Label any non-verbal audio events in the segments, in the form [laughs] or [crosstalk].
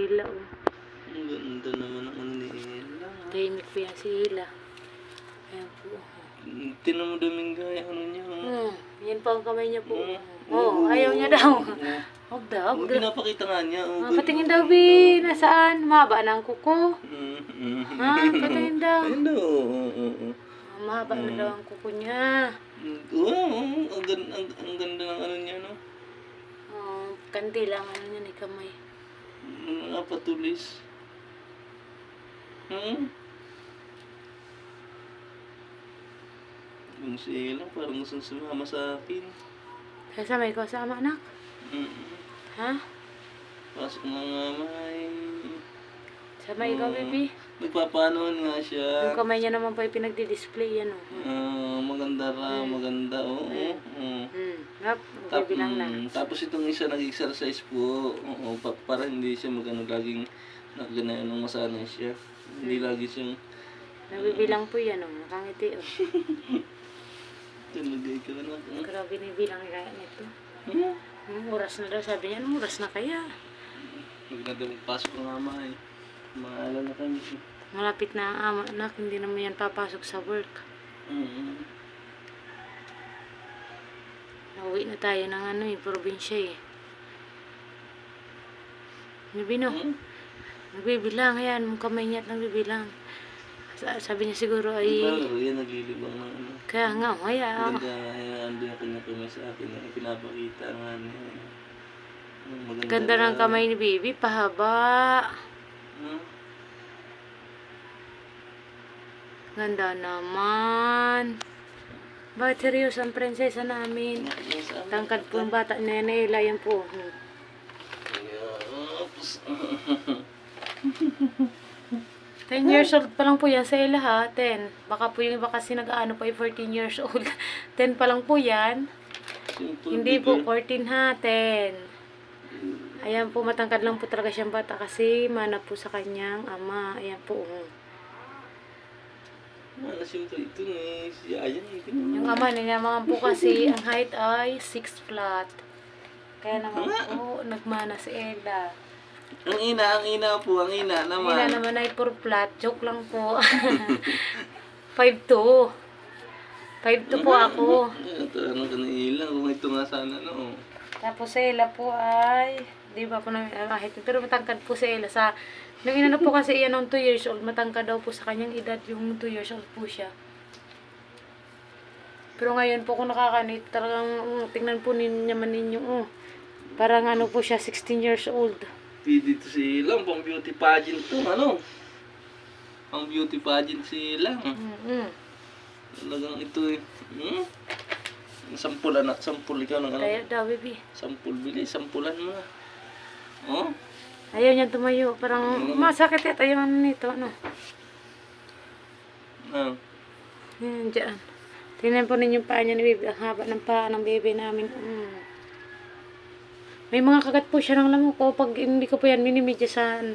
Ila, oh. Ang ganda naman ang ano ni Ella. Tahimik po yan si Ila. Ayan po. Tinan mo Domingo, ano niya. oh. Hmm, yan pa ang kamay niya po. Mm. Oh, ayaw niya daw. Oh. Huwag daw. Oh, Huwag daw. pinapakita nga niya. Oh, Ah, patingin daw, Bi. Nasaan? Mahaba na ang kuko. Mm, mm. Ha? Patingin daw. Ayun daw. oo, oo, oo. Ah, mahaba na daw ang kuko niya. Mm, Wow, ang, ang, ang ganda ng ano niya, no? Oh, kandi lang ano niya ni kamay. Mga patulis. Hmm? Yung sila, parang gusto sumama sa akin. Kasama ikaw sama, anak? Mm. Ha? Pasok na nga, may... Sama ikaw, baby? Nagpapaanoan nga siya. Yung kamay niya naman po yung pinagdi-display yan, oh. Ah, maganda raw, maganda. Oo. Ngap, Tap, bibilang na. mm, tapos itong isa nag-exercise po. Oo, pa, para hindi siya magano laging nagana nung masanay siya. Hindi lagi siyang Nabibilang po yan, oh. Nakangiti, oh. [laughs] talaga ikaw na. Hmm? Grabe ni bilang kaya nito. Hmm? Hmm, oras na daw, sabi niya, anong oras na kaya? Na daw pasok ng ama eh. Maaala na kami. Malapit na ang ama, anak, hindi naman yan papasok sa work. Mm. Nauwi na tayo ng ano eh, probinsya eh. Nabino, Hmm? nagbibilang yan, yung kamay niya at nagbibilang. Sa- Sabi niya siguro ay, Lalo, yan naglilibang ng ano. kaya nga, kaya, Maganda, yan, ando yung kanya kamay sa akin. Yung pinapakita nga niya. Yung Maganda. ganda ng kamay ni baby, pahaba. Hmm? Ganda naman. Bakit seryoso ang prinsesa namin? Tangkad po yung bata na yan, Ella, yan po. 10 [laughs] years old pa lang po yan sa Ella ha, 10. Baka po yung iba kasi nag-ano pa yung 14 years old. [laughs] 10 pa lang po yan. Hindi po, bigger. 14 ha, 10. Ayan po, matangkad lang po talaga siyang bata kasi mana po sa kanyang ama. Ayan po. oh. Simple ito ni si Ayan. eh. Yung ama niya naman po kasi, [laughs] ang height ay 6 flat. Kaya naman po, nagmana si Ella. Ang ina, ang ina po, ang ina naman. Ella naman ay 4 flat. Joke lang po. [laughs] 5'2". 5'2 po ako. Ito, ano ka na ilang, kung ito nga sana, no. Tapos si Ella po ay, di ba po namin ahit, pero matangkad po si Ella sa, nung inano po kasi iyan ng 2 years old, matangkad daw po sa kanyang edad yung 2 years old po siya. Pero ngayon po kung nakakanit, talagang mm, tingnan po ninyo naman ninyo, oh. Parang ano po siya, 16 years old. Pwede ito si ilang, pang beauty pageant to, ano. Pang beauty pageant si ilang. Mm-hmm. Talagang ito eh. Hmm? Sampul anak, sampul ikaw ng ano. Kaya daw, baby. Sampul, bili, sampulan mo na. Oh? Ayaw niya tumayo. Parang masakit yata yung ano nito, ano. Ah. Yan, dyan. Tingnan po ninyo yung paa niya ni baby. Ang haba ng paa ng baby namin. Mm. May mga kagat po siya ng lamok ko. Pag hindi ko po yan minimedyasan.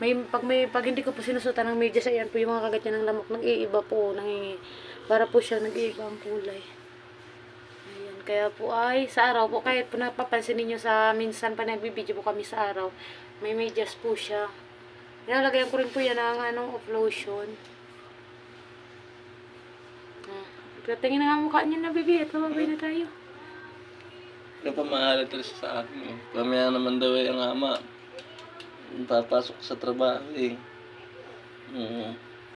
May, pag, may, pag hindi ko po sinusutan ng medyas, ayan po yung mga kagat niya ng lamok. Nag-iiba po. Nang, para po siya nag-iiba ang kulay. Kaya po ay sa araw po, kahit po napapansin ninyo sa minsan pa nagbibideo po kami sa araw, may medyas po siya. Nilalagyan ko rin po yan ng anong of lotion. Ah, Tingin na nga mukha niya na, baby. At lumabay na tayo. Napamahalan talaga siya sa akin eh. Pamaya naman daw eh ang ama. Papasok sa trabaho eh. Oo.